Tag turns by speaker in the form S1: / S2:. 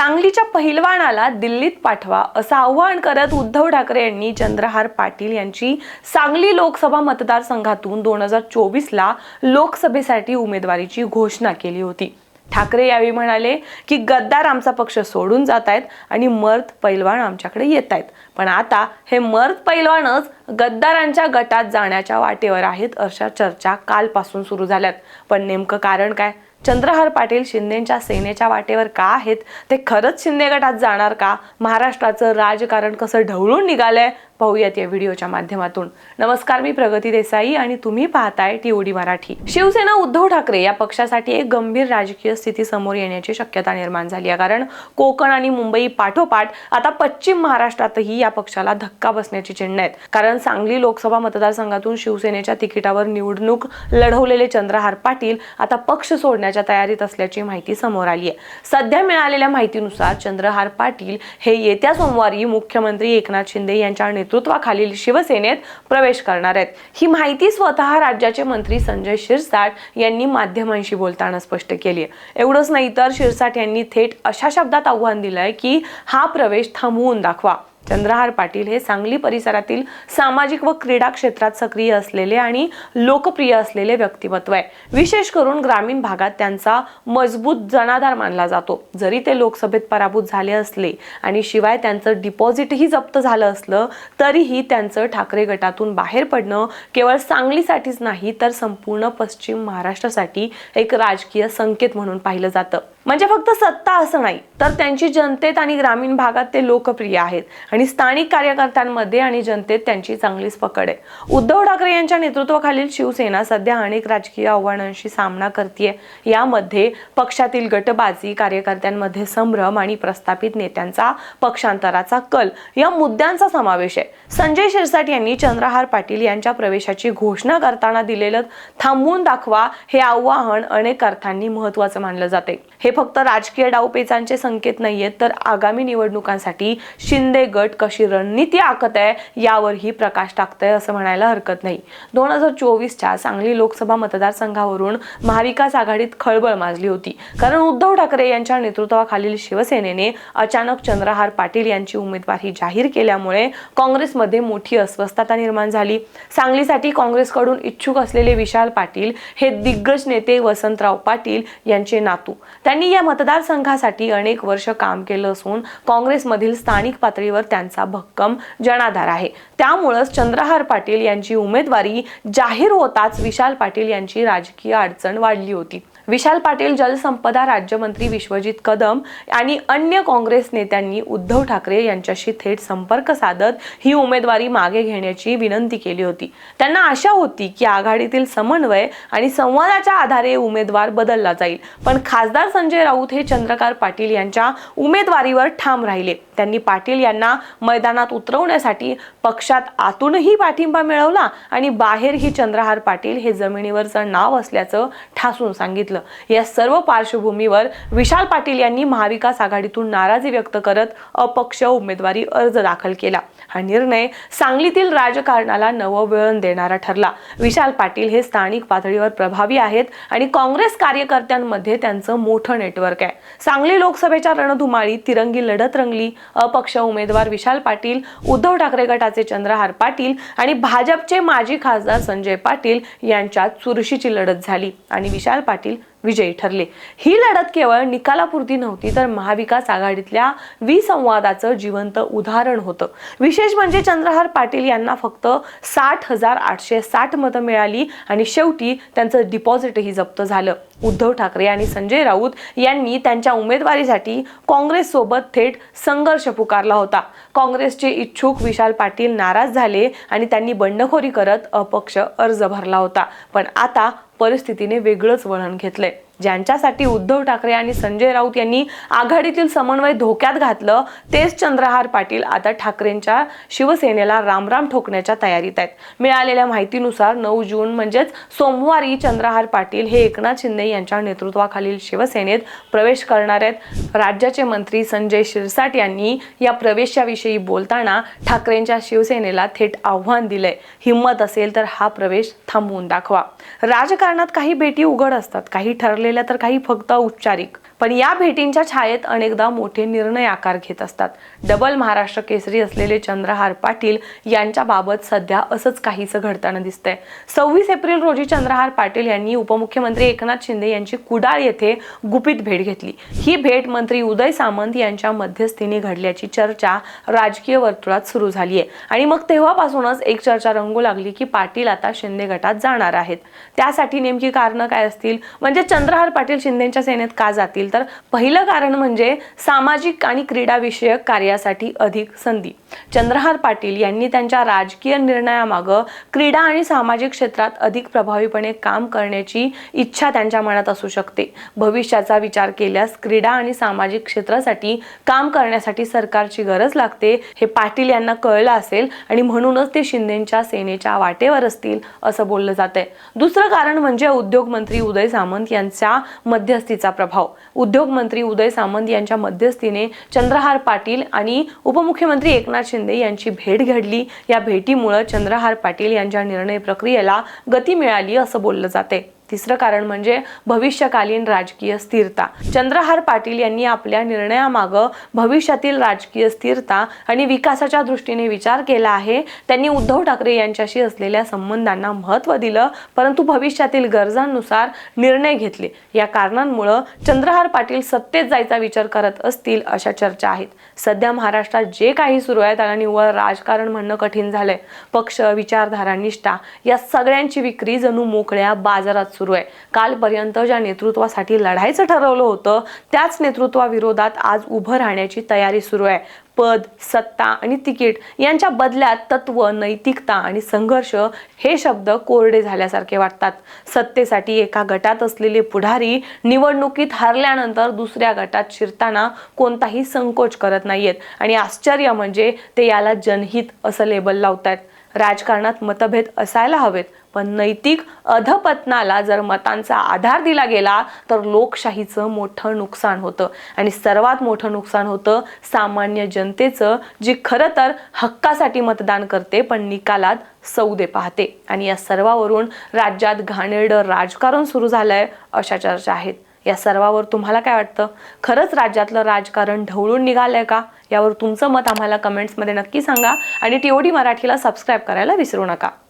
S1: सांगलीच्या पहिलवानाला दिल्लीत पाठवा असं आव्हान करत उद्धव ठाकरे यांनी चंद्रहार पाटील यांची सांगली लोकसभा मतदारसंघातून दोन हजार चोवीसला लोकसभेसाठी उमेदवारीची घोषणा केली होती. ठाकरे यावेळी म्हणाले की गद्दार आमचा पक्ष सोडून जात आहेत आणि मर्द पैलवान आमच्याकडे येत आहेत. पण आता हे मर्द पैलवानच गद्दारांच्या गटात जाण्याच्या वाटेवर आहेत अशा चर्चा कालपासून सुरू झाल्यात. पण नेमकं कारण काय? चंद्रहार पाटील शिंदेच्या सेनेच्या वाटेवर का आहेत? ते खरंच शिंदे गटात जाणार का? महाराष्ट्राचं राजकारण कसं ढवळून निघालंय? पाहूयात या व्हिडिओच्या माध्यमातून. नमस्कार मी प्रगती देसाई आणि तुम्ही पाहताय टीओडी मराठी. शिवसेना उद्धव ठाकरे या पक्षासाठी एक गंभीर राजकीय स्थिती समोर येण्याची शक्यता निर्माण झाली आहे. कारण कोकण आणि मुंबई पाठोपाठ आता पश्चिम महाराष्ट्रातही या पक्षाला धक्का बसण्याची चिन्ह आहेत. कारण सांगली लोकसभा मतदारसंघातून शिवसेनेच्या तिकिटावर निवडणूक लढवलेले चंद्रहार पाटील आता पक्ष सोडण्याच्या तयारीत असल्याची माहिती समोर आली आहे. सध्या मिळालेल्या माहितीनुसार चंद्रहार पाटील हे येत्या सोमवारी मुख्यमंत्री एकनाथ शिंदे यांच्या नेतृत्वाखालील शिवसेनेत प्रवेश करणार आहेत. ही माहिती स्वतः राज्याचे मंत्री संजय शिरसाट यांनी माध्यमांशी बोलताना स्पष्ट केली आहे. एवढंच नाही तर शिरसाट यांनी थेट अशा शब्दात आव्हान दिलंय की हा प्रवेश थांबवून दाखवा. चंद्रहार पाटील हे सांगली परिसरातील सामाजिक व क्रीडा क्षेत्रात सक्रिय असलेले आणि लोकप्रिय असलेले व्यक्तिमत्व आहे. विशेष करून ग्रामीण भागात त्यांचा मजबूत जनाधार मानला जातो. जरी ते लोकसभेत पराभूत झाले असले आणि शिवाय त्यांचं डिपॉझिटही जप्त झालं असलं तरीही त्यांचं ठाकरे गटातून बाहेर पडणं केवळ सांगलीसाठीच नाही तर संपूर्ण पश्चिम महाराष्ट्रासाठी एक राजकीय संकेत म्हणून पाहिलं जातं. म्हणजे फक्त सत्ता असं नाही तर त्यांची जनतेत आणि ग्रामीण भागात ते लोकप्रिय आहेत. आणि स्थानिक कार्यकर्त्यांमध्ये आणि जनतेत त्यांची चांगलीच पकड आहे. उद्धव ठाकरे यांच्या नेतृत्वाखालील शिवसेना सध्या अनेक राजकीय आव्हानांशी सामना करते यामध्ये पक्षातील गटबाजी कार्यकर्त्यांमध्ये संभ्रम आणि प्रस्थापित नेत्यांचा पक्षांतराचा कल या मुद्द्यांचा समावेश आहे. संजय शिरसाट यांनी चंद्रहार पाटील यांच्या प्रवेशाची घोषणा करताना दिलेलं थांबवून दाखवा हे आव्हान अनेक अर्थांनी महत्वाचं मानलं जाते हे फक्त राजकीय डावपेचांचे संकेत नाहीयेत तर आगामी निवडणुकांसाठी शिंदे गट कशी रणनीती आखत आहे यावरही प्रकाश टाकतंय असं म्हणायला हरकत नाही. दोन हजार चोवीसच्या सांगली लोकसभा मतदारसंघावरून महाविकास आघाडीत खळबळ माजली होती. कारण उद्धव ठाकरे यांच्या नेतृत्वाखालील शिवसेनेने अचानक चंद्रहार पाटील यांची उमेदवारी जाहीर केल्यामुळे काँग्रेसमध्ये मोठी अस्वस्थता निर्माण झाली. सांगलीसाठी काँग्रेसकडून इच्छुक असलेले विशाल पाटील हे दिग्गज नेते वसंतराव पाटील यांचे नातू. त्यांनी या मतदारसंघासाठी अनेक वर्ष काम केलं असून काँग्रेसमधील स्थानिक पातळीवर त्यांचा भक्कम जनाधार आहे. त्यामुळंच चंद्रहार पाटील यांची उमेदवारी जाहीर होताच विशाल पाटील यांची राजकीय अडचण वाढली होती. विशाल पाटील जलसंपदा राज्यमंत्री विश्वजित कदम आणि अन्य काँग्रेस नेत्यांनी उद्धव ठाकरे यांच्याशी थेट संपर्क साधत ही उमेदवारी मागे घेण्याची विनंती केली होती. त्यांना आशा होती की आघाडीतील समन्वय आणि संवादाच्या आधारे उमेदवार बदलला जाईल. पण खासदार संजय राऊत हे चंद्रकांत पाटील यांच्या उमेदवारीवर ठाम राहिले. त्यांनी पाटील यांना मैदानात उतरवण्यासाठी पक्षात आतूनही पाठिंबा मिळवला आणि बाहेरही चंद्रहार पाटील हे जमिनीवरचं नाव असल्याचं ठासून सांगितलं. या सर्व पार्श्वभूमीवर विशाल पाटील यांनी महाविकास आघाडीतून नाराजी व्यक्त करत अपक्ष उमेदवारी अर्ज दाखल केला. हा निर्णय सांगलीतील राजकारणाला नवं वळण देणारा ठरला. विशाल पाटील हे स्थानिक पातळीवर प्रभावी आहेत आणि काँग्रेस कार्यकर्त्यांमध्ये त्यांचं मोठं नेटवर्क आहे. सांगली लोकसभेच्या रणधुमाळी तिरंगी लढत रंगली. अपक्ष उमेदवार विशाल पाटील उद्धव ठाकरे गटाचे चंद्रहार पाटील आणि भाजपचे माजी खासदार संजय पाटील यांच्यात चुरशीची लढत झाली आणि विशाल पाटील विजयी ठरले. ही लढत केवळ निकालापुरती नव्हती तर महाविकास आघाडीतल्या विसंवादाचं जिवंत उदाहरण होतं. विशेष म्हणजे चंद्रहार पाटील यांना फक्त साठ हजार आठशे साठ मतं मिळाली आणि शेवटी त्यांचं डिपॉझिटही जप्त झालं. उद्धव ठाकरे आणि संजय राऊत यांनी त्यांच्या उमेदवारीसाठी काँग्रेससोबत थेट संघर्ष पुकारला होता. काँग्रेसचे इच्छुक विशाल पाटील नाराज झाले आणि त्यांनी बंडखोरी करत अपक्ष अर्ज भरला होता. पण आता परिस्थितीने वेगळंच वळण घेतलंय. ज्यांच्यासाठी उद्धव ठाकरे आणि संजय राऊत यांनी आघाडीतील समन्वय धोक्यात घातलं तेच चंद्रहार पाटील आता ठाकरेंच्या शिवसेनेला रामराम ठोकण्याच्या तयारीत आहेत. मिळालेल्या माहितीनुसार नऊ जून म्हणजेच सोमवारी चंद्रहार पाटील हे एकनाथ शिंदे यांच्या नेतृत्वाखालील शिवसेनेत प्रवेश करणार आहेत. राज्याचे मंत्री संजय शिरसाट यांनी या प्रवेशाविषयी बोलताना ठाकरेंच्या शिवसेनेला थेट आव्हान दिलंय. हिंमत असेल तर हा प्रवेश थांबवून दाखवा. राजकारणात काही भेटी उघड असतात काही ठरले केलेल्या तर काही फक्त औपचारिक. पण या भेटींच्या छायेत अनेकदा मोठे निर्णय आकार घेत असतात. डबल महाराष्ट्र केसरी असलेले चंद्रहार पाटील यांच्याबाबत सध्या असंच काहीसं घडताना दिसतंय. सव्वीस एप्रिल रोजी चंद्रहार पाटील यांनी उपमुख्यमंत्री एकनाथ शिंदे यांची कुडाळ येथे गुपित भेट घेतली. ही भेट मंत्री उदय सामंत यांच्या मध्यस्थीने घडल्याची चर्चा राजकीय वर्तुळात सुरू झाली आहे आणि मग तेव्हापासूनच एक चर्चा रंगू लागली की पाटील आता शिंदे गटात जाणार आहेत. त्यासाठी नेमकी कारणं काय असतील? म्हणजे चंद्रहार पाटील शिंदेच्या सेनेत का जातील? तर पहिलं कारण म्हणजे सामाजिक आणि क्रीडाविषयक कार्यासाठी अधिक संधी. चंद्रहार पाटील यांनी त्यांच्या राजकीय निर्णयामागं क्रीडा आणि सामाजिक क्षेत्रात अधिक प्रभावीपणे काम करण्याची इच्छा त्यांच्या मनात असू शकते. भविष्याचा विचार केल्यास क्रीडा आणि सामाजिक क्षेत्रासाठी काम करण्यासाठी सरकारची गरज लागते हे पाटील यांना कळलं असेल आणि म्हणूनच ते शिंदेच्या सेनेच्या वाटेवर असतील असं बोललं जात आहे दुसरं कारण म्हणजे उद्योग मंत्री उदय सामंत यांचा मध्यस्थीचा प्रभाव. उद्योगमंत्री उदय सामंत यांच्या मध्यस्थीने चंद्रहार पाटील आणि उपमुख्यमंत्री एकनाथ शिंदे यांची भेट घडली. या भेटीमुळे चंद्रहार पाटील यांच्या निर्णय प्रक्रियेला गती मिळाली असं बोललं जाते तिसरं कारण म्हणजे भविष्यकालीन राजकीय स्थिरता. चंद्रहार पाटील यांनी आपल्या निर्णयामागं भविष्यातील राजकीय स्थिरता आणि विकासाच्या दृष्टीने विचार केला आहे. त्यांनी उद्धव ठाकरे यांच्याशी असलेल्या संबंधांना महत्त्व दिलं परंतु भविष्यातील गरजांनुसार निर्णय घेतले. या कारणांमुळं चंद्रहार पाटील सत्तेत जायचा विचार करत असतील अशा चर्चा आहेत. सध्या महाराष्ट्रात जे काही सुरू आहे त्याला निव्वळ राजकारण म्हणणं कठीण झालंय. पक्ष विचारधारा निष्ठा या सगळ्यांची विक्री जणू मोकळ्या बाजारात सुरू आहे. कालपर्यंत ज्या नेतृत्वासाठी लढायचं ठरवलं होतं त्याच नेतृत्वाविरोधात आज उभं राहण्याची तयारी सुरू आहे. पद सत्ता आणि तिकीट यांच्या बदल्यात तत्व नैतिकता आणि संघर्ष हे शब्द कोरडे झाल्यासारखे वाटतात. सत्तेसाठी एका गटात असलेले पुढारी निवडणुकीत हरल्यानंतर दुसऱ्या गटात शिरताना कोणताही संकोच करत नाहीयेत. आणि आश्चर्य म्हणजे ते याला जनहित असं लेबल लावतायत. राजकारणात मतभेद असायला हवेत. पण नैतिक अधपतनाला जर मतांचा आधार दिला गेला तर लोकशाहीचं मोठं नुकसान होतं. आणि सर्वात मोठं नुकसान होतं सामान्य जनतेचं जी खरं तर हक्कासाठी मतदान करते पण निकालात सौदे पाहते. आणि या सर्वावरून राज्यात घाणेरडं राजकारण सुरू झालंय अशा चर्चा आहेत. या सर्वावर तुम्हाला काय वाटतं? खरंच राज्यातलं राजकारण ढवळून निघालंय का? यावर तुमचं मत आम्हाला कमेंट्समध्ये नक्की सांगा. आणि टीओडी मराठीला सबस्क्राईब करायला विसरू नका.